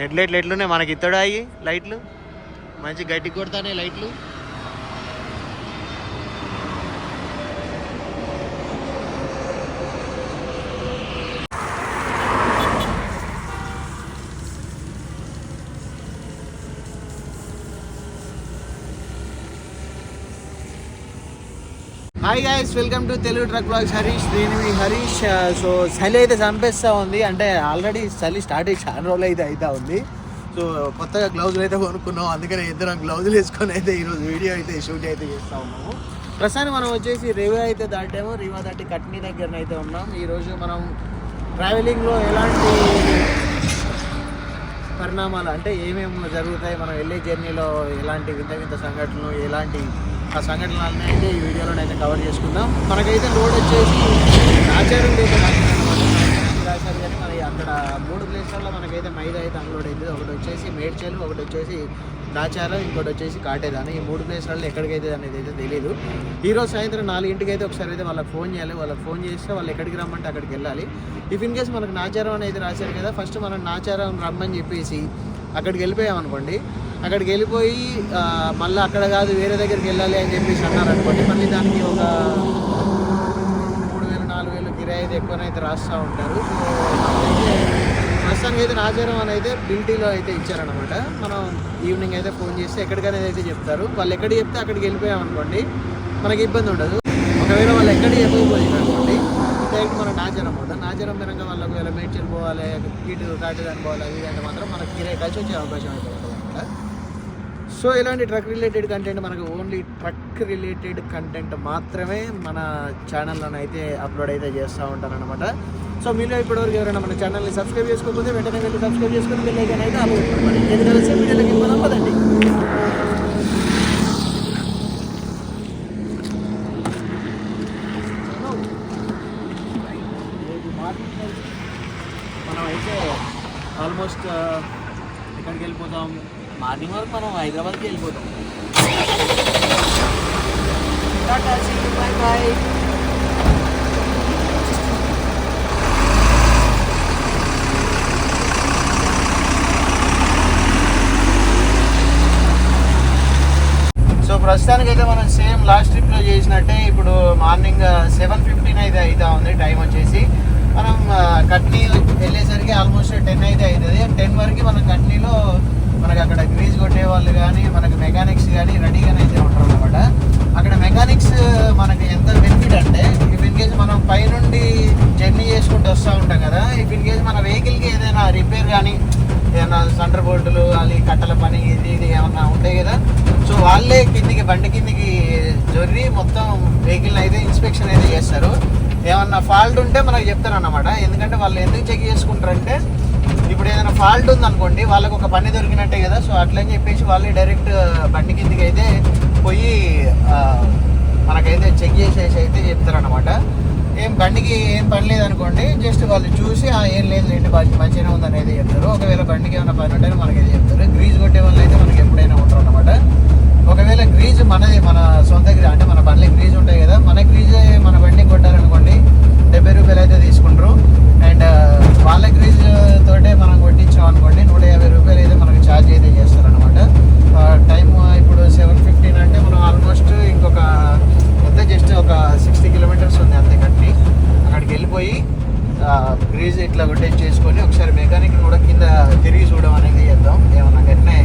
Head లైట్లు ఎట్లున్నాయి? మనకి ఇత్తడా అయ్యి లైట్లు? మంచి గట్టి కొడతానే లైట్లు. Hi guys welcome to Telugu truck blogs Harish Srinivi Harish so చలి అయితే చంపేస్తూ ఉంది. అంటే ఆల్రెడీ చలి స్టార్ట్ అయ్యి చాలా రోజులు అయితే అవుతా ఉంది. సో కొత్తగా గ్లౌజులు అయితే కొనుక్కున్నాం. అందుకని ఇద్దరం గ్లౌజులు వేసుకొని అయితే ఈరోజు వీడియో అయితే షూట్ అయితే చేస్తూ ఉన్నాము. ప్రస్తుతానికి మనం వచ్చేసి రేవా అయితే దాటాము. రేవా దాటి కట్నీ దగ్గర అయితే ఉన్నాం. ఈరోజు మనం ట్రావెలింగ్లో ఎలాంటి పరిణామాలు అంటే ఏమేమి జరుగుతాయి మనం వెళ్ళే జర్నీలో ఎలాంటి వింత వింత సంఘటనలు ఎలాంటి ఆ సంఘటనలన్నీ అయితే ఈ వీడియోలో అయితే కవర్ చేసుకుందాం. మనకైతే రోడ్ వచ్చేసి నాచారం రాశారు కానీ మరి అక్కడ మూడు ప్లేస్లలో మనకైతే మైదా అయితే అన్లోడ్ అయింది. ఒకటి వచ్చేసి మేడ్చల్ ఒకటి వచ్చేసి దాచారం ఇంకోటి వచ్చేసి కాటేదాని. ఈ మూడు ప్లేస్లలో ఎక్కడికైతే అనేది అయితే తెలియదు ఈరోజు సాయంత్రం నాలుగింటికి అయితే ఒకసారి అయితే వాళ్ళకి ఫోన్ చేయాలి. వాళ్ళకి ఫోన్ చేస్తే వాళ్ళు ఎక్కడికి రమ్మంటే అక్కడికి వెళ్ళాలి. ఇఫ్ ఇన్ కేస్ మనకు నాచారం అనేది రాశారు కదా ఫస్ట్ మనం నాచారం రమ్మని చెప్పేసి అక్కడికి వెళ్ళిపోయామనుకోండి అక్కడికి వెళ్ళిపోయి మళ్ళీ అక్కడ కాదు వేరే దగ్గరికి వెళ్ళాలి అని చెప్పేసి అన్నారు అనుకోండి మళ్ళీ దానికి ఒక మూడు వేలు నాలుగు వేలు కిరాయి అయితే ఎక్కువనైతే రాస్తూ ఉంటారు. ప్రస్తుతానికి అయితే నాచారం అని అయితే బిల్టీలో అయితే ఇచ్చారనమాట మనం ఈవినింగ్ అయితే ఫోన్ చేస్తే ఎక్కడికనేది అయితే చెప్తారు. వాళ్ళు ఎక్కడ చెప్తే అక్కడికి వెళ్ళిపోయామనుకోండి మనకి ఇబ్బంది ఉండదు. ఒకవేళ వాళ్ళు ఎక్కడ చెప్పకపోయింది అనుకోండి డైరెక్ట్ మన నాచారం పోతాం నాచారం పరంగా వాళ్ళకి ఒకవేళ మేడ్చల్ పోవాలి ఇటు కాటిదాని పోవాలి అది ఇది అంటే మాత్రం మనకి కిరాయి కలిసి వచ్చే అవకాశం అయితే ఉంటుంది అనమాట సో ఇలాంటి ట్రక్ రిలేటెడ్ కంటెంట్ మనకు ఓన్లీ ట్రక్ రిలేటెడ్ కంటెంట్ మాత్రమే మన ఛానల్లో అయితే అప్లోడ్ అయితే చేస్తూ ఉంటాను అనమాట సో మీలో ఇప్పటివరకు ఎవరైనా మన ఛానల్ని సబ్స్క్రైబ్ చేసుకోకపోతే వెంటనే వెళ్ళి సబ్స్క్రైబ్ చేసుకుని బెల్ అయితే ఆల్ మనం పదండి. మనం అయితే ఆల్మోస్ట్ ఎక్కడికి వెళ్ళిపోతాం? మార్నింగ్ వరకు మనం హైదరాబాద్కి వెళ్ళిపోతాం. టాటా బాయ్ బాయ్ సో ప్రస్తుతానికి అయితే మనం సేమ్ లాస్ట్ ట్రిప్లో చేసినట్టే ఇప్పుడు మార్నింగ్ సెవెన్ ఫిఫ్టీన్ అయితే అవుతా ఉంది టైం వచ్చేసి మనం ఆ, కట్నీ వెళ్ళేసరికి ఆల్మోస్ట్ టెన్ అయితే అవుతుంది టెన్ వరకు మనం కట్నీలో మనకి అక్కడ గ్రీజ్ కొట్టే వాళ్ళు కానీ మనకి మెకానిక్స్ కానీ రెడీగానే అయితే ఉంటారు అనమాట అక్కడ మెకానిక్స్ మనకి ఎంత బెనిఫిట్ అంటే ఇఫ్ ఇన్ కేస్ మనం పైనుండి జర్నీ చేసుకుంటూ వస్తూ ఉంటాం కదా ఇఫ్ ఇన్ కేస్ మన వెహికల్కి ఏదైనా రిపేర్ కానీ ఏదైనా సంటర్ బోల్టులు అది కట్టల పని ఇది ఇది ఏమన్నా ఉంటాయి కదా? సో వాళ్ళే కిందికి బండి కిందికి జొర్రి మొత్తం వెహికల్ అయితే ఇన్స్పెక్షన్ అయితే చేస్తారు. ఏమన్నా ఫాల్ట్ ఉంటే మనకు చెప్తారు అన్నమాట ఎందుకంటే వాళ్ళు ఎందుకు చెక్ చేసుకుంటారంటే ఇప్పుడు ఏదైనా ఫాల్ట్ ఉందనుకోండి వాళ్ళకి ఒక పని దొరికినట్టే కదా. సో అట్లని చెప్పేసి వాళ్ళే డైరెక్ట్ బండి కిందికి అయితే పోయి మనకైతే చెక్ చేసేసి అయితే చెప్తారనమాట ఏం బండికి ఏం పని లేదనుకోండి జస్ట్ వాళ్ళు చూసి ఏం లేదు లేండి బండి మంచిగానే ఉంది అనేది చెప్తారు. ఒకవేళ బండికి ఏమైనా పని ఉంటే మనకి అయితే చెప్తారు. గ్రీజ్ కొట్టే వాళ్ళు అయితే మనకి ఎప్పుడైనా ఉంటారు అనమాట ఒకవేళ గ్రీజ్ మనది మన సొంత గ్రీజ్ అంటే మన బండ్లకి గ్రీజ్ ఉంటాయి కదా మన గ్రీజ్ మన బండి కొట్టారనుకోండి డెబ్బై రూపాయలు అయితే తీసుకుంటారు. అండ్ వాళ్ళ గ్రీజ్ తోటే మనం కొట్టించాం అనుకోండి నూట యాభై రూపాయలు అయితే మనకి ఛార్జ్ అయితే చేస్తారు అనమాట టైం ఇప్పుడు సెవెన్ ఫిఫ్టీన్ అంటే మనం ఆల్మోస్ట్ ఇంకొక అంతే జస్ట్ ఒక సిక్స్టీ కిలోమీటర్స్ ఉంది అంతే కట్టి. అక్కడికి వెళ్ళిపోయి గ్రీజ్ ఇట్లా కొట్టేసి చేసుకొని ఒకసారి మెకానిక్ కూడా కింద తిరిగి చూడడం అనేది చేద్దాం. ఏమన్నా గట్టినే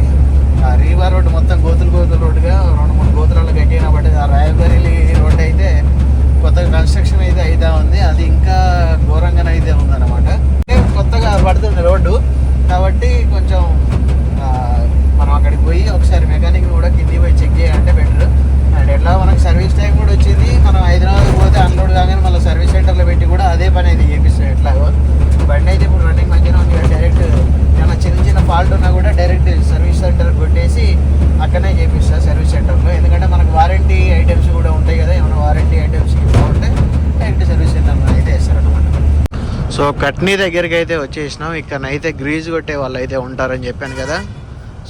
సో కట్నీ దగ్గరికి అయితే వచ్చేసినాం. ఇక్కడ అయితే గ్రీజ్ కొట్టే వాళ్ళు అయితే ఉంటారని చెప్పాను కదా.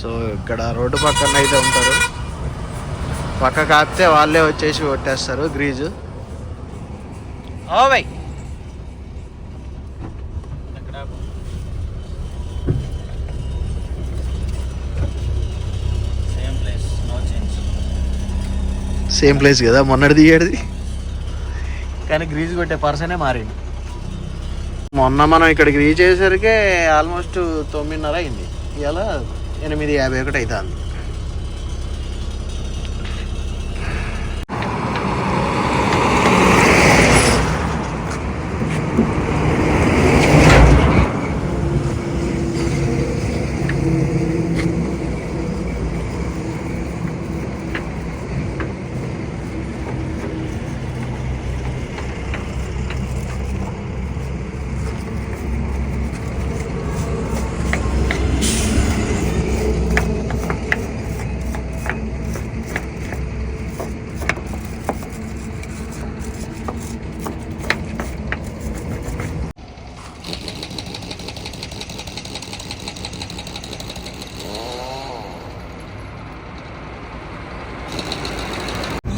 సో ఇక్కడ రోడ్డు పక్కన అయితే ఉంటారు. పక్క కాపితే వాళ్ళే వచ్చేసి కొట్టేస్తారు గ్రీజు. ఓవై సేమ్ ప్లేస్ కదా మొన్నటి దిగాడు కానీ గ్రీజ్ కొట్టే పర్సనే మారింది మొన్న మనం ఇక్కడికి రీచ్ అయ్యేసరికి ఆల్మోస్ట్ తొమ్మిదిన్నర అయింది. ఇవాళ ఎనిమిది యాభై ఒకటి అవుతుంది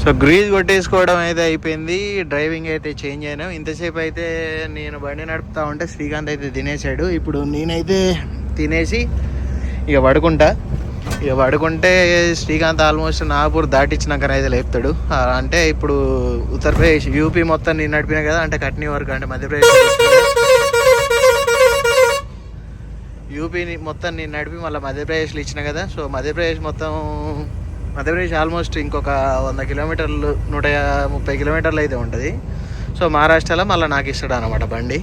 సో గ్రీజ్ కొట్టేసుకోవడం అయితే అయిపోయింది. డ్రైవింగ్ అయితే చేంజ్ అయినా. ఇంతసేపు అయితే నేను బండి నడుపుతా ఉంటే శ్రీకాంత్ అయితే తినేసాడు ఇప్పుడు నేనైతే తినేసి ఇక పడుకుంటా. ఇక పడుకుంటే శ్రీకాంత్ ఆల్మోస్ట్ నాగపూర్ దాటించినాకనైతే లేపుతాడు. అంటే ఇప్పుడు ఉత్తరప్రదేశ్ యూపీ మొత్తం నేను నడిపినా కదా అంటే కట్నీ వరకు అంటే మధ్యప్రదేశ్ యూపీని మొత్తం నేను నడిపి మళ్ళీ మధ్యప్రదేశ్లో ఇచ్చిన కదా. సో మధ్యప్రదేశ్ మొత్తం మధ్యప్రదేశ్ ఆల్మోస్ట్ ఇంకొక వంద కిలోమీటర్లు నూట ముప్పై కిలోమీటర్లు అయితే ఉంటుంది. సో మహారాష్ట్రలో మళ్ళీ నాకు ఇస్తాడు అనమాట బండి.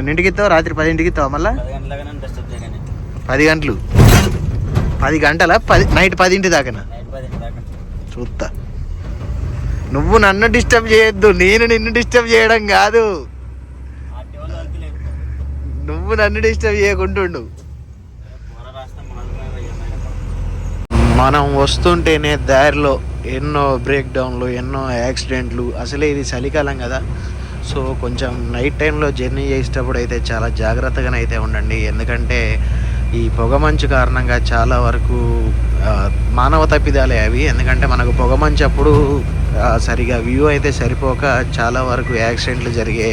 ఎన్నింటికి ఇస్తావు? రాత్రి పదింటికి ఇస్తావు మళ్ళీ? పది గంటలు? పది గంటల? పది నైట్ పదింటి దాకా. చూస్తా నువ్వు నన్ను డిస్టర్బ్ చేయొద్దు నేను నిన్ను డిస్టర్బ్ చేయడం కాదు. నువ్వు నన్ను డిస్టర్బ్ చేయకుంటుండు కూర రాస్తాం మాత్రమే ఏమైనా మనం వస్తుంటేనే దారిలో ఎన్నో బ్రేక్ డౌన్లు ఎన్నో యాక్సిడెంట్లు అసలే ఇది చలికాలం కదా. సో కొంచెం నైట్ టైంలో జర్నీ చేసేటప్పుడు అయితే చాలా జాగ్రత్తగానే అయితే ఉండండి. ఎందుకంటే ఈ పొగమంచు కారణంగా చాలా వరకు మానవ తప్పిదాలే అవి. ఎందుకంటే మనకు పొగమంచు అప్పుడు సరిగా వ్యూ అయితే సరిపోక చాలా వరకు యాక్సిడెంట్లు జరిగే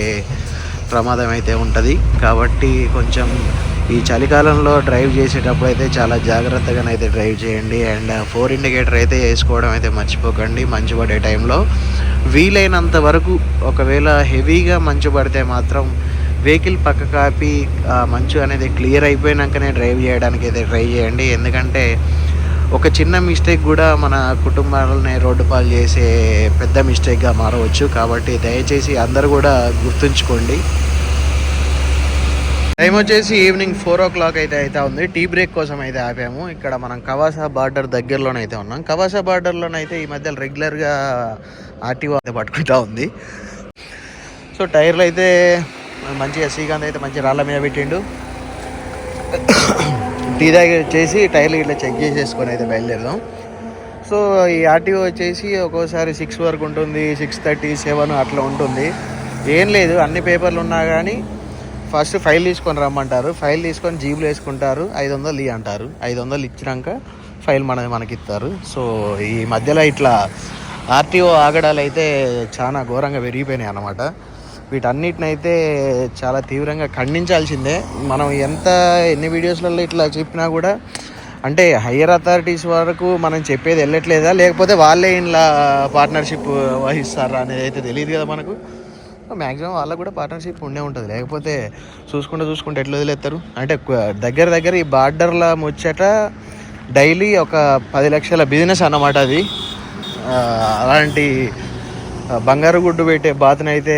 ప్రమాదం అయితే ఉంటుంది. కాబట్టి కొంచెం ఈ చలికాలంలో డ్రైవ్ చేసేటప్పుడు అయితే చాలా జాగ్రత్తగానైతే డ్రైవ్ చేయండి. అండ్ ఫోర్ ఇండికేటర్ అయితే వేసుకోవడం అయితే మర్చిపోకండి మంచు పడే టైంలో. వీలైనంత వరకు ఒకవేళ హెవీగా మంచు పడితే మాత్రం వెహికల్ పక్క కాపి మంచు అనేది క్లియర్ అయిపోయినాకనే డ్రైవ్ చేయడానికి అయితే ట్రై చేయండి. ఎందుకంటే ఒక చిన్న మిస్టేక్ కూడా మన కుటుంబాలని రోడ్డు పాలు చేసే పెద్ద మిస్టేక్గా మారవచ్చు. కాబట్టి దయచేసి అందరూ కూడా గుర్తుంచుకోండి. టైం వచ్చేసి ఈవినింగ్ ఫోర్ ఓ క్లాక్ అయితే అయితే ఉంది. టీ బ్రేక్ కోసం అయితే ఆపాము. ఇక్కడ మనం కవాసా బార్డర్ దగ్గరలోనైతే ఉన్నాం. కవాసా బార్డర్లోనైతే ఈ మధ్య రెగ్యులర్గా ఆర్టీఓ అయితే పట్టుకుంటా ఉంది. సో టైర్లు అయితే మంచిగా శ్రీకాంత్ అయితే మంచి రాళ్ళ మీద పెట్టిండు. టీ దగ్గర వచ్చేసి టైర్లు ఇట్లా చెక్ చేసేసుకొని అయితే బయలుదేరదాం. సో ఈ ఆర్టీఓ వచ్చేసి ఒక్కోసారి సిక్స్ వరకు ఉంటుంది సిక్స్ థర్టీ సెవెన్ అట్లా ఉంటుంది. ఏం లేదు అన్ని పేపర్లు ఉన్నా కానీ ఫస్ట్ ఫైల్ తీసుకొని రమ్మంటారు. ఫైల్ తీసుకొని జీబులు వేసుకుంటారు. ఐదు వందలు ఇ అంటారు. ఐదు వందలు ఇచ్చినాక ఫైల్ మన మనకి ఇస్తారు సో ఈ మధ్యలో ఇట్లా ఆర్టీఓ ఆగడాలు అయితే చాలా ఘోరంగా పెరిగిపోయినాయి అన్నమాట. వీటన్నిటినైతే చాలా తీవ్రంగా ఖండించాల్సిందే. మనం ఎంత ఎన్ని వీడియోస్లలో ఇట్లా చెప్పినా కూడా అంటే హయ్యర్ అథారిటీస్ వరకు మనం చెప్పేది వెళ్ళట్లేదా? లేకపోతే వాళ్ళే ఇలా పార్ట్నర్షిప్ వహిస్తారా అనేది అయితే తెలియదు కదా మనకు. మ్యాక్సిమం వాళ్ళకు కూడా పార్ట్నర్షిప్ ఉండే ఉంటుంది. లేకపోతే చూసుకుంటూ చూసుకుంటే ఎట్లా వదిలేస్తారు? అంటే దగ్గర దగ్గర ఈ బార్డర్ల ముచ్చట డైలీ ఒక పది లక్షల బిజినెస్ అన్నమాట అది. అలాంటి బంగారు గుడ్డు పెట్టే బాతునైతే అయితే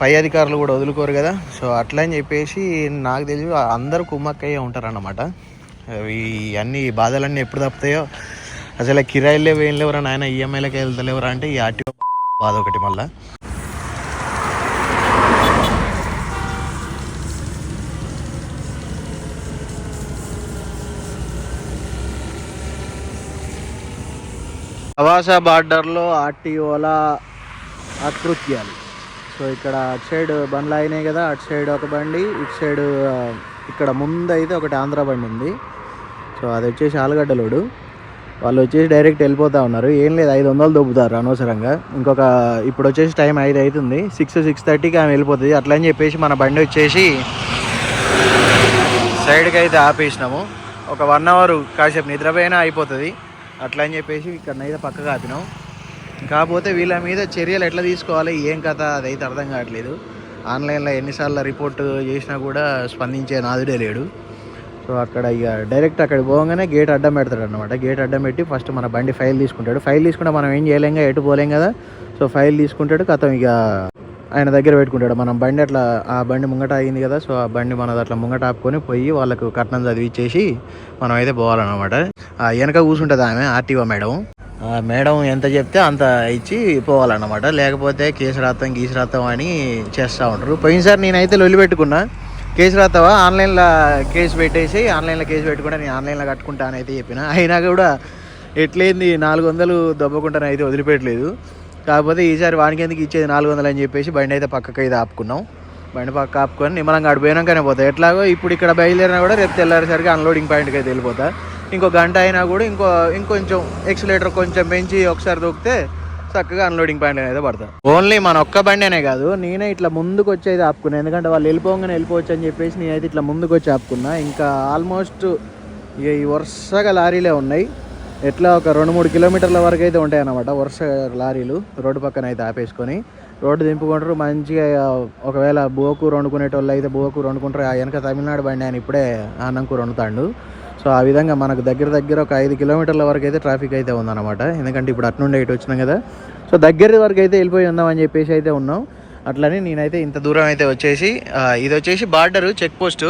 పై అధికారులు కూడా వదులుకోరు కదా. సో అట్లా అని చెప్పేసి నాకు తెలిసి అందరూ కుమ్మక్కయ్యే ఉంటారు అన్నమాట అన్ని బాధలన్నీ ఎప్పుడు తప్పుతాయో. అసలు కిరాయిలు లేవు ఏం లేవురా నాయన ఈఎంఐలకి వెళ్తలేవరా అంటే ఈ ఆర్టీఓ బాధ ఒకటి మళ్ళీ. ప్రవాస బార్డర్లో ఆర్టీఓల అకృత్యాలు సో ఇక్కడ అటు సైడ్ బండ్లు అయినాయి కదా అటు సైడ్ ఒక బండి ఇటు సైడ్ ఇక్కడ ముందైతే ఒకటి ఆంధ్ర బండి ఉంది. సో అది వచ్చేసి ఆలుగడ్డలోడు. వాళ్ళు వచ్చేసి డైరెక్ట్ వెళ్ళిపోతూ ఉన్నారు. ఏం లేదు ఐదు వందలు దొబ్బుతారు అనవసరంగా. ఇంకొక ఇప్పుడు వచ్చేసి టైం ఐదు అవుతుంది. సిక్స్ సిక్స్ థర్టీకి ఆమె వెళ్ళిపోతుంది. అట్లా అని చెప్పేసి మన బండి వచ్చేసి సైడ్కి అయితే ఆపేసినాము. ఒక వన్ అవర్ కాసేపు నిద్రపోయినా అయిపోతుంది. అట్లా అని చెప్పేసి ఇక్కడ అయితే పక్కకు ఆపినాం. కాకపోతే వీళ్ళ మీద చర్యలు ఎట్లా తీసుకోవాలి ఏం కథ అదైతే అర్థం కావట్లేదు. ఆన్లైన్లో ఎన్నిసార్లు రిపోర్ట్ చేసినా కూడా స్పందించే నాదుడే లేడు. సో అక్కడ ఇక డైరెక్ట్ అక్కడికి పోగానే గేట్ అడ్డం పెడతాడు అనమాట గేట్ అడ్డం పెట్టి ఫస్ట్ మన బండి ఫైల్ తీసుకుంటాడు. ఫైల్ తీసుకుంటే మనం ఏం చేయలేం కదా ఎటు పోలేం కదా. సో ఫైల్ తీసుకుంటాడు కథం ఇక ఆయన దగ్గర పెట్టుకుంటాడు. మనం బండి అట్లా ఆ బండి ముంగట అయింది కదా సో ఆ బండి మనది అట్లా ముంగట ఆపుకొని పోయి వాళ్ళకు కట్నం చదివిచ్చేసి మనం అయితే పోవాలన్నమాట. వెనక కూర్చుంటుంది ఆమె ఆర్టీఓ మేడం. మేడం ఎంత చెప్తే అంత ఇచ్చి పోవాలన్నమాట. లేకపోతే కేసు రాస్తాం గీసు రాస్తాం అని చేస్తూ ఉంటారు. పోయినసారి నేనైతే లొల్లి పెట్టుకున్నా. కేసు రాస్తావా ఆన్లైన్లో కేసు పెట్టేసి ఆన్లైన్లో కేసు పెట్టుకుంటా నేను ఆన్లైన్లో కట్టుకుంటా అని అయితే చెప్పిన. అయినా కూడా ఎట్లేంది నాలుగు వందలు దెబ్బకుంటాను అయితే వదిలిపెట్టలేదు. కాకపోతే ఈసారి వానికి ఎందుకు ఇచ్చేది నాలుగు వందలు అని చెప్పేసి బండి అయితే పక్కకి అయితే ఆపుకున్నాం. బండి పక్క ఆపుకొని నిమ్మలంగా అటు పోతా. ఎట్లాగో ఇప్పుడు ఇక్కడ బయలుదేరినా కూడా రేపు తెల్లారేసరికి అన్లోడింగ్ పాయింట్కి అయితే వెళ్ళిపోతా. ఇంకో గంట అయినా కూడా ఇంకో ఇంకొంచెం ఎక్సిలేటర్ కొంచెం పెంచి ఒకసారి దొక్కితే చక్కగా అన్లోడింగ్ పాయింట్ అనేది పడతా ఓన్లీ మన ఒక్క బండి అనే కాదు నేనే ఇట్లా ముందుకు వచ్చి అయితే ఆపుకున్నా. ఎందుకంటే వాళ్ళు వెళ్ళిపోగానే వెళ్ళిపోవచ్చు అని చెప్పేసి నేనైతే ఇట్లా ముందుకు వచ్చి ఆపుకున్నా. ఇంకా ఆల్మోస్ట్ ఇక ఈ వరుసగా లారీలే ఉన్నాయి. ఎట్లా ఒక రెండు మూడు కిలోమీటర్ల వరకు అయితే ఉంటాయి అన్నమాట వరుస లారీలు. రోడ్డు పక్కన అయితే ఆపేసుకొని రోడ్డు దింపుకుంటారు. మంచిగా ఒకవేళ బోకూరు వండుకునేటోళ్ళు అయితే బోకూరు వండుకుంటారు. ఆ వెనక తమిళనాడు బండి ఆయన ఇప్పుడే అన్నం కూర వండుతాడు. సో ఆ విధంగా మనకు దగ్గర దగ్గర ఒక ఐదు కిలోమీటర్ల వరకు అయితే ట్రాఫిక్ అయితే ఉందన్నమాట. ఎందుకంటే ఇప్పుడు అట్నుండి ఇటు వచ్చినాం కదా. సో దగ్గర వరకు అయితే వెళ్ళిపోయి ఉందామని చెప్పేసి అయితే ఉన్నాం. అట్లని నేనైతే ఇంత దూరం అయితే వచ్చేసి ఇది వచ్చేసి బార్డరు చెక్ పోస్టు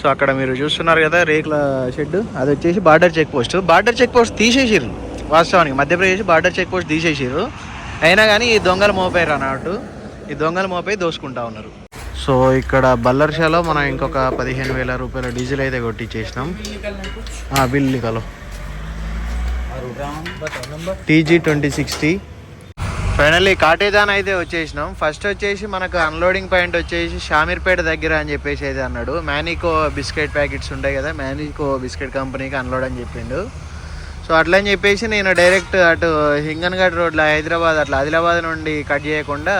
సో అక్కడ మీరు చూస్తున్నారు కదా రేకుల షెడ్ అది వచ్చేసి border check post border check post తీసేసిర్రు. వాస్తవానికి మధ్యప్రదేశ్ బార్డర్ చెక్ పోస్ట్ తీసేసిర్రు. అయినా కానీ ఈ దొంగలు మోపారు అన్నట్టు. ఈ దొంగలు మోపై దోసుకుంటా ఉన్నారు. సో ఇక్కడ బల్లర్షాలో మనం ఇంకొక పదిహేను వేల రూపాయల డీజిల్ అయితే కొట్టించేసినాం బిల్లు కలో TG twenty sixty. Finally Katedan అయితే వచ్చేసినాం. ఫస్ట్ వచ్చేసి మనకు అన్లోడింగ్ పాయింట్ వచ్చేసి షామీర్పేట దగ్గర అని చెప్పేసి అయితే అన్నాడు. మ్యానికో బిస్కెట్ ప్యాకెట్స్ ఉంటాయి కదా మ్యానికో బిస్కెట్ కంపెనీకి అన్లోడ్ అని చెప్పిండు. సో అట్లా అని చెప్పేసి నేను డైరెక్ట్ అటు హింగన్ఘడ్ రోడ్లో హైదరాబాద్ అట్లా ఆదిలాబాద్ నుండి కట్ చేయకుండా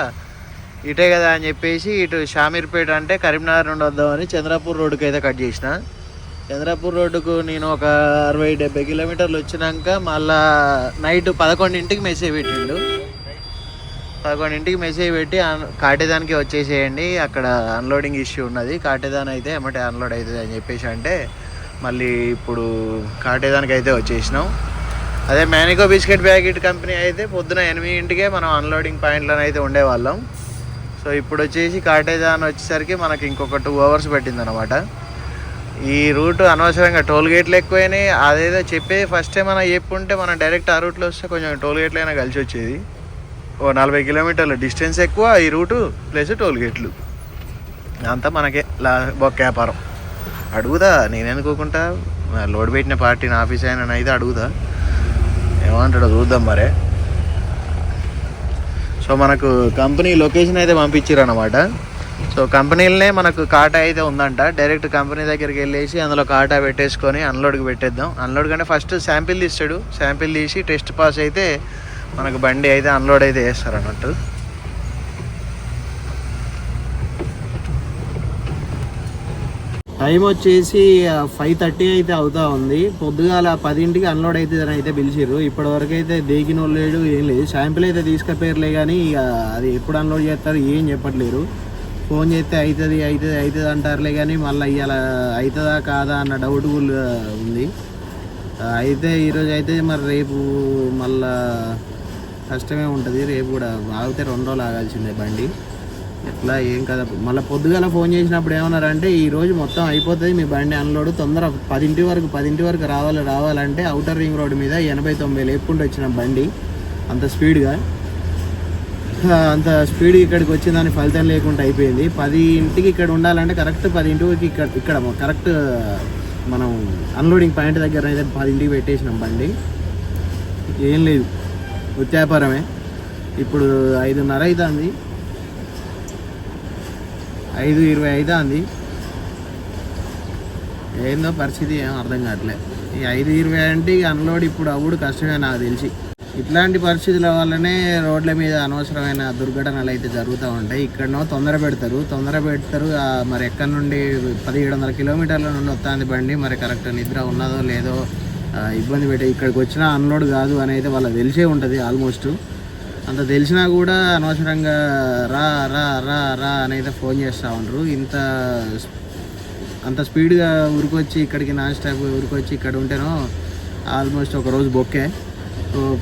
ఇటే కదా అని చెప్పేసి ఇటు షామీర్పేట అంటే కరీంనగర్ నుండి వద్దామని చంద్రపూర్ రోడ్డుకి అయితే కట్ చేసిన. చంద్రపూర్ రోడ్డుకు నేను ఒక అరవై డెబ్బై కిలోమీటర్లు వచ్చినాక మళ్ళా నైట్ పదకొండింటికి మెసేజ్ పెట్టిండు. పదకొండింటికి మెసేజ్ పెట్టి కాటేదానికి వచ్చేసేయండి అక్కడ అన్లోడింగ్ ఇష్యూ ఉన్నది. కాటేదాన్ అయితే ఏమంటే అన్లోడ్ అవుతుంది అని చెప్పేసి అంటే మళ్ళీ ఇప్పుడు కాటేదానికి అయితే వచ్చేసినాం. అదే మ్యానికో బిస్కెట్ ప్యాకెట్ కంపెనీ అయితే పొద్దున ఎనిమిదింటికే మనం అన్లోడింగ్ పాయింట్లను అయితే ఉండేవాళ్ళం. సో ఇప్పుడు వచ్చేసి కాటేజా అని వచ్చేసరికి మనకి ఇంకొక టూ అవర్స్ పట్టింది అనమాట ఈ రూట్ అనవసరంగా టోల్ గేట్లు ఎక్కువైనాయి. అదేదో చెప్పేది ఫస్ట్ టైం మనం చెప్పుంటే మనం డైరెక్ట్ ఆ రూట్లో వస్తే కొంచెం టోల్ గేట్లు అయినా కలిసి వచ్చేది. ఓ నలభై కిలోమీటర్ల డిస్టెన్స్ ఎక్కువ ఈ రూటు ప్లస్ టోల్ గేట్లు అంతా మనకే లా బొక్క వ్యాపారం. అడుగుదా నేను అనుకోకుండా లోడ్ పెట్టిన పార్టీని ఆఫీస్ అయినా అయితే అడుగుదా? ఏమంటాడో చూద్దాం మరే. సో మనకు కంపెనీ లొకేషన్ అయితే పంపించారు అనమాట సో కంపెనీలనే మనకు కాటా అయితే ఉందంట. డైరెక్ట్ కంపెనీ దగ్గరికి వెళ్ళేసి అందులో కాటా పెట్టేసుకొని అన్లోడ్కి పెట్టేద్దాం. అన్లోడ్ కంటే ఫస్ట్ శాంపిల్ తీస్తాడు. శాంపిల్ తీసి టెస్ట్ పాస్ అయితే మనకు బండి అయితే అన్లోడ్ అయితే చేస్తారు అన్నట్టు టైం వచ్చేసి ఫైవ్ థర్టీ అయితే అవుతా ఉంది. పొద్దుగాల పదింటికి అన్లోడ్ అవుతుంది అని అయితే పిలిచిర్రు. ఇప్పటి వరకు అయితే దేకిన లేడు ఏం లేదు. శాంపిల్ అయితే తీసుకపోయారులే కానీ ఇక అది ఎప్పుడు అన్లోడ్ చేస్తారు ఏం చెప్పట్లేరు. ఫోన్ చేస్తే అవుతుంది అవుతుంది అవుతుంది అంటారులే కానీ మళ్ళీ ఇవాళ అవుతుందా కాదా అన్న డౌట్ ఉంది. అయితే ఈరోజు అయితే మరి రేపు మళ్ళా కష్టమే ఉంటుంది. రేపు కూడా ఆగితే రెండు రోజులు ఆగాల్సిందే బండి. ఎట్లా ఏం కదా మళ్ళీ పొద్దుగాల ఫోన్ చేసినప్పుడు ఏమన్నారంటే ఈ రోజు మొత్తం అయిపోతుంది మీ బండి అన్లోడ్ తొందర పదింటి వరకు పదింటి వరకు రావాలి రావాలంటే అవుటర్ రింగ్ రోడ్ మీద ఎనభై తొంభై లేపుకుంటూ వచ్చిన బండి. అంత స్పీడ్గా. అంత స్పీడ్ ఇక్కడికి వచ్చిన దాని ఫలితం లేకుండా అయిపోయింది. పది ఇంటికి ఇక్కడ ఉండాలంటే కరెక్ట్ పది ఇంటికి ఇక్కడ ఇక్కడ కరెక్ట్ మనం అన్లోడింగ్ పాయింట్ దగ్గర అయితే పది ఇంటికి పెట్టేసినాం బండి. ఏం లేదు. వృత్యాపారమే ఇప్పుడు ఐదున్నర అవుతుంది ఐదు ఇరవై అవుతుంది ఏందో పరిస్థితి ఏం అర్థం కావట్లే. ఈ ఐదు ఇరవై అంటే ఇక అన్లోడ్ ఇప్పుడు అవుడు కష్టమే నాకు తెలిసి. ఇట్లాంటి పరిస్థితుల వల్లనే రోడ్ల మీద అనవసరమైన దుర్ఘటనలు అయితే జరుగుతూ ఉంటాయి. ఇక్కడనో తొందర పెడతారు. తొందర పెడతారు. మరి ఎక్కడి నుండి పదిహేడు వందల కిలోమీటర్ల నుండి వస్తుంది బండి. మరి కరెక్ట్ నిద్ర ఉన్నదో లేదో ఇబ్బంది పెట్టే ఇక్కడికి వచ్చినా అన్లోడ్ కాదు అని అయితే వాళ్ళకి తెలిసే ఉంటుంది ఆల్మోస్ట్. అంత తెలిసినా కూడా అనవసరంగా రా రా రా రా అనేది ఫోన్ చేస్తూ ఉంటారు ఇంత అంత స్పీడ్గా ఉరికొచ్చి ఇక్కడికి నాన్ స్టాప్ ఉరికొచ్చి ఇక్కడ ఉంటేనో ఆల్మోస్ట్ ఒక రోజు బొక్కే.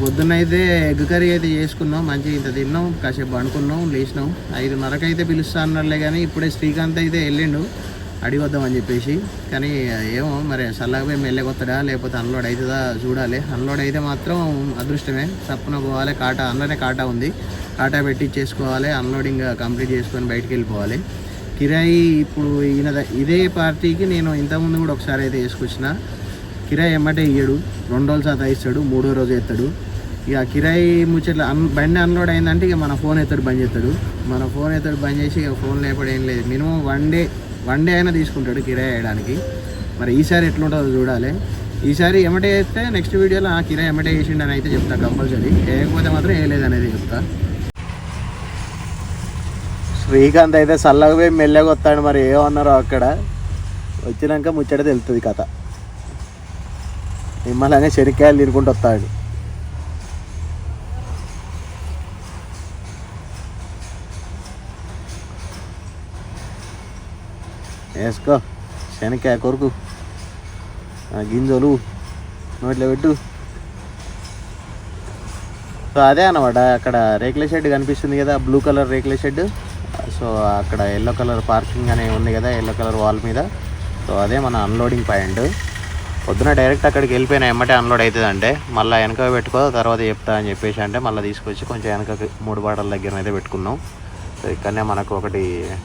పొద్దున్న అయితే ఎగ్ కర్రీ అయితే చేసుకున్నాం మంచిగా ఇంత తిన్నాం కాసేపు అనుకున్నాం లేచినాం. ఐదున్నరకు అయితే పిలుస్తా అన్నారులే కానీ ఇప్పుడే శ్రీకాంత్ అయితే వెళ్ళిండు. అడిగొద్దామని చెప్పేసి. కానీ ఏమో మరి చల్లగా పోయి మెల్లగొత్తడా లేకపోతే అన్లోడ్ అవుతుందా చూడాలి. అన్లోడ్ అయితే మాత్రం అదృష్టమే. తప్పున పోవాలి కాటా అందులోనే కాటా ఉంది. కాటా పెట్టి చేసుకోవాలి అన్లోడింగ్ కంప్లీట్ చేసుకొని బయటికి వెళ్ళిపోవాలి. కిరాయి ఇప్పుడు ఈయన ఇదే పార్టీకి నేను ఇంతకుముందు కూడా ఒకసారి అయితే వేసుకొచ్చిన. కిరాయి ఎమ్మటే ఇయ్యడు. రెండు రోజులు శాతం ఇస్తాడు మూడో రోజు ఎత్తాడు. ఇక కిరాయి ముచ్చట్ల అన్ బండి అన్లోడ్ అయిందంటే ఇక మన ఫోన్ ఎత్తాడు బంద్ చేస్తాడు మన ఫోన్ ఎత్తాడు బంద్ చేసి ఇక ఫోన్ లేపడం ఏం లేదు. Minimum one day one day అయినా తీసుకుంటాడు కిరాయి వేయడానికి. మరి ఈసారి ఎట్లుంటుందో చూడాలి. ఈసారి ఎమటే వేస్తే నెక్స్ట్ వీడియోలో ఆ కిరాయి ఎమటే వేసిండని అయితే చెప్తా కంపల్సరీ. వేయకపోతే మాత్రం వేయలేదు అనేది చెప్తా. శ్రీకాంత్ అయితే చల్లగా పోయి మెల్లగా వస్తాడు మరి ఏమన్నారో అక్కడ. వచ్చినాక ముచ్చట తెలుస్తుంది కథ. నిమ్మలంగా శనిక్కాయలు తినుకుంటూ వస్తాడు. వేసుకో. శనక్కాయ కొరకు. ఆ గింజలు నోట్లో పెట్టు. సో అదే అనమాట అక్కడ రేకుల షెడ్ కనిపిస్తుంది కదా బ్లూ కలర్ రేకుల షెడ్. సో అక్కడ ఎల్లో కలర్ పార్కింగ్ అనే ఉంది కదా ఎల్లో కలర్ వాల్ మీద. సో అదే మన అన్లోడింగ్ పాయింట్. పొద్దున డైరెక్ట్ అక్కడికి వెళ్ళిపోయినా ఎమ్మటే అన్లోడ్ అవుతుంది అంటే మళ్ళీ వెనక పెట్టుకో తర్వాత చెప్తా అని చెప్పేసి అంటే మళ్ళీ తీసుకొచ్చి కొంచెం వెనక మూడు బాటల దగ్గర అయితే పెట్టుకున్నాం. సో ఇక్కడనే మనకు ఒకటి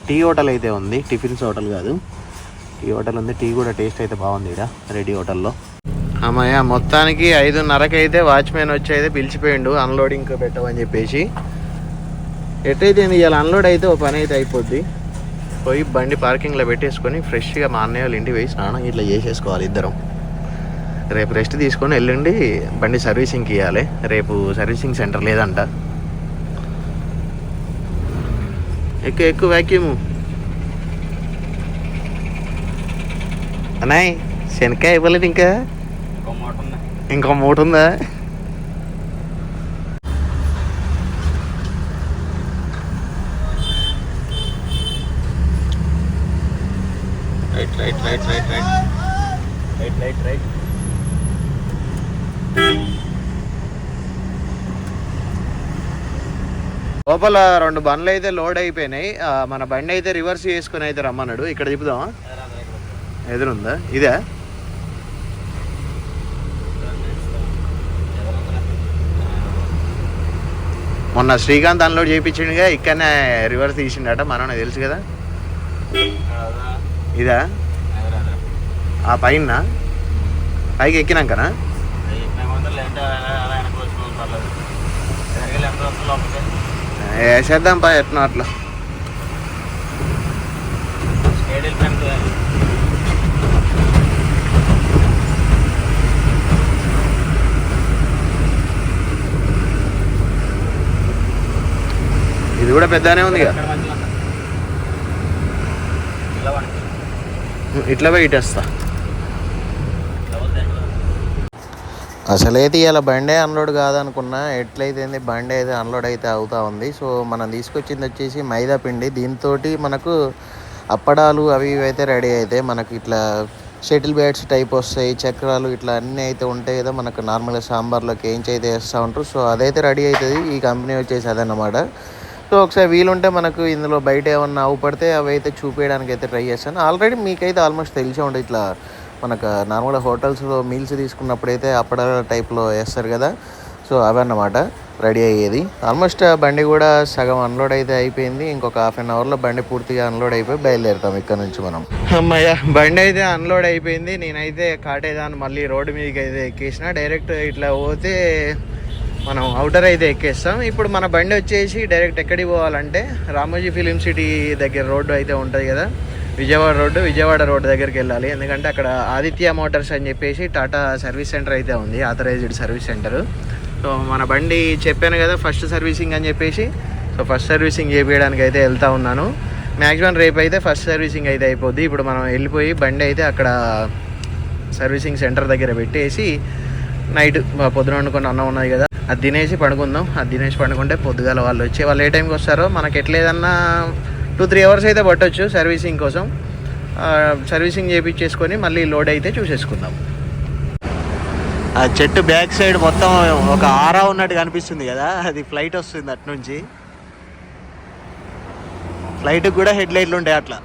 టీ హోటల్ అయితే ఉంది. టిఫిన్స్ హోటల్ కాదు. టీ హోటల్ ఉంది. టీ కూడా టేస్ట్ అయితే బాగుంది ఇక్కడ రెడీ హోటల్లో. అమ్మయ్య మొత్తానికి ఐదున్నరకి అయితే వాచ్మెన్ వచ్చి అయితే పిలిచిపోయిండు అన్లోడింగ్ పెట్టమని చెప్పేసి. ఎట్టయితే ఇవాళ అన్లోడ్ అయితే ఓ పని అయితే అయిపోద్ది. పోయి బండి పార్కింగ్లో పెట్టేసుకొని ఫ్రెష్గా మా అన్నయ్య వాళ్ళు ఇంటికి పోయి స్నానం ఇట్లా చేసేసుకోవాలి ఇద్దరం. రేపు రెస్ట్ తీసుకొని ఎల్లుండి బండి సర్వీసింగ్కి ఇవ్వాలి రేపు సర్వీసింగ్ సెంటర్ లేదంట. ఎక్కువ ఎక్కువ వ్యాక్యూమ్ అన్నాయ్ శనక్కాయ ఇవ్వలేదు ఇంకా? ఇంకో మాట ఉంది? ఇంకో మూట ఉందా? Right right right right right right right right లోపల రెండు బండ్లు అయితే లోడ్ అయిపోయినాయి. మన బండి అయితే రివర్స్ చేసుకుని అయితే రమ్మన్నాడు. ఇక్కడ చెప్దామా ఎదురుందా? ఇదే? మొన్న శ్రీకాంత్ అన్లోడ్ చేయించిండుగా ఇక్కడనే రివర్స్ తీసిండట మనం తెలుసు కదా? ఇదా? ఆ పైన? పైకి ఎక్కినాకనా? వేసేద్దాం పా ఎట్నో అట్లా. ఇది కూడా పెద్దనే ఉంది కదా ఇట్లా పోయి ఇటేస్తా. అసలైతే ఇలా బండే అన్లోడ్ కాదనుకున్నా ఎట్లయితే బండి అయితే అన్లోడ్ అయితే అవుతా ఉంది. సో మనం తీసుకొచ్చింది వచ్చేసి మైదా పిండి. దీంతో మనకు అప్పడాలు అవి ఇవి అయితే రెడీ అవుతాయి మనకి ఇట్లా షటిల్ బ్యాట్స్ టైప్ వస్తాయి చక్రాలు ఇట్లా అన్నీ అయితే ఉంటాయి కదా మనకు నార్మల్గా సాంబార్లోకి ఏం అయితే వేస్తూ ఉంటారు. సో అదైతే రెడీ అవుతుంది. ఈ కంపెనీ వచ్చేసి అదన్నమాట. సో ఒకసారి వీలుంటే మనకు ఇందులో బయట ఏమన్నా అవుపడితే అవి అయితే చూపించడానికి అయితే ట్రై చేస్తాను. ఆల్రెడీ మీకైతే ఆల్మోస్ట్ తెలిసే ఉంటుంది ఇట్లా మనకు నార్మల్గా హోటల్స్లో మీల్స్ తీసుకున్నప్పుడు అయితే అప్పడ టైప్లో వేస్తారు కదా. సో అవన్నమాట. రెడీ అయ్యేది. ఆల్మోస్ట్ బండి కూడా సగం అన్లోడ్ అయితే అయిపోయింది. ఇంకొక హాఫ్ అన్ అవర్లో బండి పూర్తిగా అన్లోడ్ అయిపోయి బయలుదేరుతాం ఇక్కడ నుంచి మనం. అమ్మయ్య బండి అయితే అన్లోడ్ అయిపోయింది. నేనైతే కాటేదాన్ని మళ్ళీ రోడ్డు మీదకి అయితే ఎక్కేసిన. డైరెక్ట్ ఇట్లా పోతే మనం అవుటర్ అయితే ఎక్కేస్తాం. ఇప్పుడు మన బండి వచ్చేసి డైరెక్ట్ ఎక్కడికి పోవాలంటే రామోజీ ఫిలిం సిటీ దగ్గర రోడ్డు అయితే ఉంటుంది కదా. విజయవాడ రోడ్డు విజయవాడ రోడ్డు దగ్గరికి వెళ్ళాలి. ఎందుకంటే అక్కడ ఆదిత్య మోటార్స్ అని చెప్పేసి టాటా సర్వీస్ సెంటర్ అయితే ఉంది ఆథరైజ్డ్ సర్వీస్ సెంటర్. సో మన బండి చెప్పాను కదా ఫస్ట్ సర్వీసింగ్ అని చెప్పేసి. సో ఫస్ట్ సర్వీసింగ్ చేపించడానికి అయితే వెళ్తా ఉన్నాను. మ్యాక్సిమం రేపు అయితే ఫస్ట్ సర్వీసింగ్ అయితే అయిపోద్ది. ఇప్పుడు మనం వెళ్ళిపోయి బండి అయితే అక్కడ సర్వీసింగ్ సెంటర్ దగ్గర పెట్టేసి నైట్ పొద్దున వండుకున్న అన్నం ఉన్నది కదా అది తినేసి పడుకుందాం. అది తినేసి పడుకుంటే పొద్దుగాల వాళ్ళు వచ్చి వాళ్ళు ఏ టైంకి వస్తారో మనకి ఎట్లేదన్నా టూ త్రీ అవర్స్ అయితే పట్టొచ్చు సర్వీసింగ్ కోసం. సర్వీసింగ్ చేయించేసుకొని మళ్ళీ లోడ్ అయితే చూసేసుకుందాం. ఆ చెట్టు బ్యాక్ సైడ్ మొత్తం ఒక ఆరా ఉన్నట్టు కనిపిస్తుంది కదా అది ఫ్లైట్ వస్తుంది అటు నుంచి ఫ్లైట్కి కూడా హెడ్ లైట్లు ఉంటాయి అట్లా.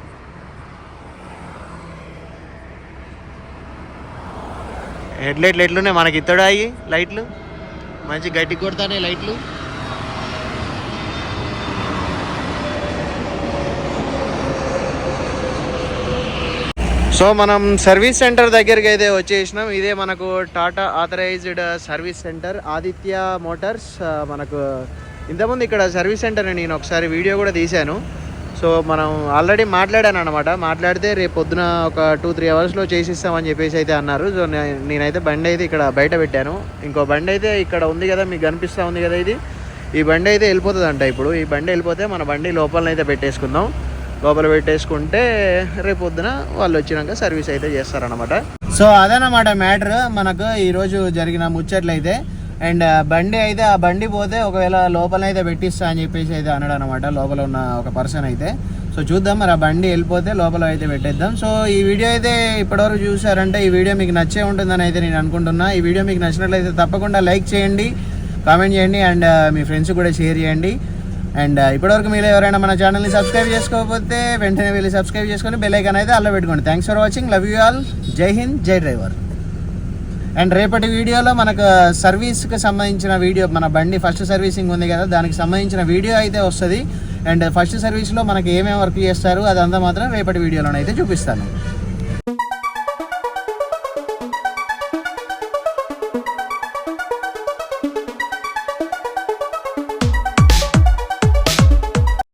హెడ్ లైట్లు ఎట్లున్నాయి? మనకి ఇత్తడాయి అయ్యి లైట్లు? మంచి గట్టి కొడతానే లైట్లు. సో మనం సర్వీస్ సెంటర్ దగ్గరికి అయితే వచ్చేసినాం. ఇదే మనకు Tata authorised service centre. Aditya motors మనకు ఇంతకుముందు ఇక్కడ సర్వీస్ సెంటర్ నేను ఒకసారి వీడియో కూడా తీశాను. సో మనం ఆల్రెడీ మాట్లాడాను అనమాట మాట్లాడితే రేపు పొద్దున ఒక టూ త్రీ అవర్స్లో చేసిస్తామని చెప్పేసి అయితే అన్నారు. సో నేనైతే బండి అయితే ఇక్కడ బయట పెట్టాను. ఇంకో బండి అయితే ఇక్కడ ఉంది కదా మీకు కనిపిస్తూ ఉంది కదా ఇది. ఈ బండి అయితే వెళ్ళిపోతుంది ఇప్పుడు. ఈ బండి వెళ్ళిపోతే మన బండి లోపలనైతే పెట్టేసుకుందాం. లోపల పెట్టేసుకుంటే రేపు పొద్దున వాళ్ళు వచ్చినాక సర్వీస్ అయితే చేస్తారనమాట సో అదనమాట మ్యాటర్. మనకు ఈరోజు జరిగిన ముచ్చట్లయితే అండ్ బండి అయితే ఆ బండి పోతే ఒకవేళ లోపలనైతే పెట్టిస్తా అని చెప్పేసి అయితే అన్నాడు అనమాట లోపల ఉన్న ఒక పర్సన్ అయితే. సో చూద్దాం మరి ఆ బండి వెళ్ళిపోతే లోపల అయితే పెట్టేద్దాం. సో ఈ వీడియో అయితే ఇప్పటివరకు చూసారంటే ఈ వీడియో మీకు నచ్చే ఉంటుందని అయితే నేను అనుకుంటున్నా. ఈ వీడియో మీకు నచ్చినట్లయితే తప్పకుండా లైక్ చేయండి కామెంట్ చేయండి అండ్ మీ ఫ్రెండ్స్ కూడా షేర్ చేయండి. అండ్ ఇప్పటివరకు మీరు ఎవరైనా మన ఛానల్ని సబ్స్క్రైబ్ చేసుకోకపోతే వెంటనే వెళ్ళి సబ్స్క్రైబ్ చేసుకొని బెల్ ఐకాన్ అయితే అల్ల పెట్టుకోండి. Thanks for watching love you all Jai Hind Jai driver and రేపటి వీడియోలో మనకు సర్వీస్కి సంబంధించిన వీడియో మన బండి ఫస్ట్ సర్వీసింగ్ ఉంది కదా దానికి సంబంధించిన వీడియో అయితే వస్తుంది. అండ్ ఫస్ట్ సర్వీస్లో మనకి ఏమేమి వర్క్ చేస్తారు అదంతా మాత్రం రేపటి వీడియోలోనైతే చూపిస్తాను.